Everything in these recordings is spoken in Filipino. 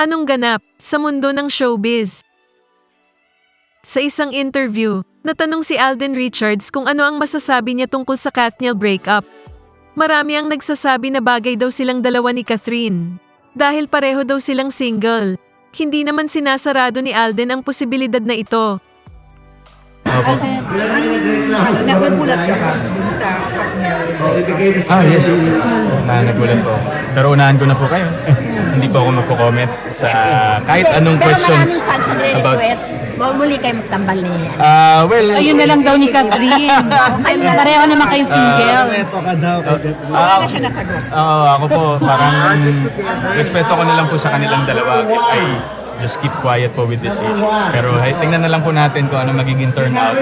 Anong ganap sa mundo ng showbiz? Sa isang interview, natanong si Alden Richards kung ano ang masasabi niya tungkol sa Kathniel breakup. Marami ang nagsasabi na bagay daw silang dalawa ni Catherine. Dahil pareho daw silang single. Hindi naman sinasarado ni Alden ang posibilidad na ito. Opo. Ka ba dun sa partner? Ah, yes. Na nagulat po. Pero unahan ko na po kayo. Hindi po ako magko-comment sa kahit anong Pero questions maraming fans ang about... request. Huwag muli kayo magtambal ni Ah, well... Ayun na lang daw ni Catherine. Pareho naman kayo single. Ah, Oo, ako po, parang respeto ko na lang po sa kanilang dalawa. I just keep quiet po with this issue. Pero hey, tingnan na lang po natin kung ano magiging turnout.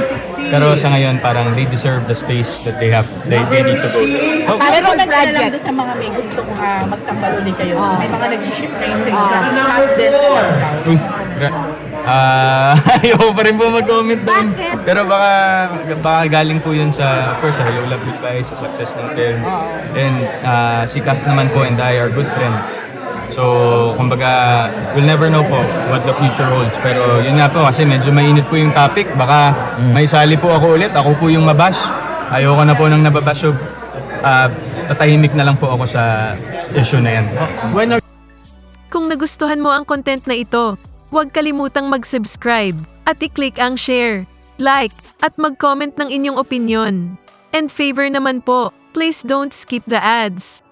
Pero sa ngayon, parang they deserve the space that they have, they, they need to go through. Pero Passport nagdala lang project. doon sa mga may gusto kong uh, magtambal ulit kayo. Ah. May mga nag-ship na yung Uy, gra- Ah, ayoko pa rin po mag-comment doon. Pero baka, baka galing po yun sa, of course, sa Hello Love Goodbye, sa success ng film. And ah, si Kat naman po and I are good friends. So, kumbaga, we'll never know po what the future holds. Pero yun nga po, kasi medyo mainit po yung topic. Baka may sali po ako ulit, ako po yung mabash. Ayoko na po nang nababash. So, ah, tatahimik na lang po ako sa issue na yan. Kung nagustuhan mo ang content na ito, huwag kalimutang mag-subscribe at i-click ang share, like, at mag-comment ng inyong opinion. And favor naman po, please don't skip the ads.